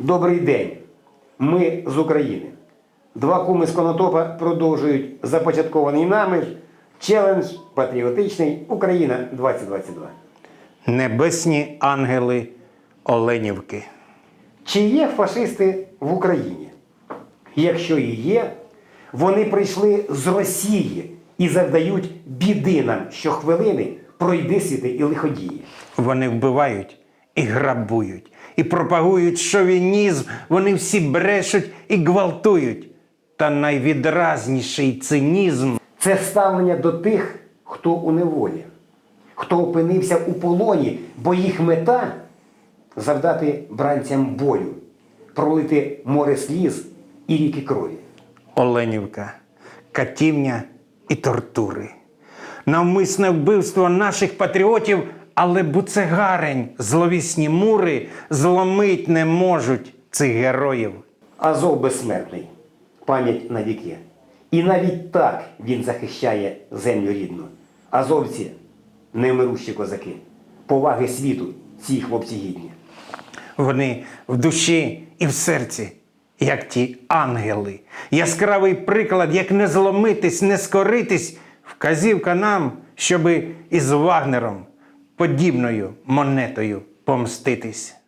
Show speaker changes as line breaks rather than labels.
Добрий день. Ми з України. Два куми з Конотопа продовжують започаткований нами челендж патріотичний Україна 2022.
Небесні ангели Оленівки.
Чи є фашисти в Україні? Якщо і є, вони прийшли з Росії і завдають біди нам щохвилини пройди світи і лиходії.
Вони вбивають і грабують, і пропагують шовінізм. Вони всі брешуть і гвалтують. Та найвідразніший цинізм
Це ставлення до тих, хто у неволі, хто опинився у полоні, бо їх мета завдати бранцям болю, пролити море сліз і ріки крові.
Оленівка, катівня і тортури. Навмисне вбивство наших патріотів, але буцегарень, зловісні мури зломить не можуть цих героїв.
Азов безсмертний, пам'ять на віки. І навіть так він захищає землю рідну. Азовці невмирущі козаки. Поваги світу ці хлопці гідні.
Вони в душі і в серці, як ті ангели. Яскравий приклад, як не зломитись, не скоритись, вказівка нам, щоби із Вагнером подібною монетою помститись.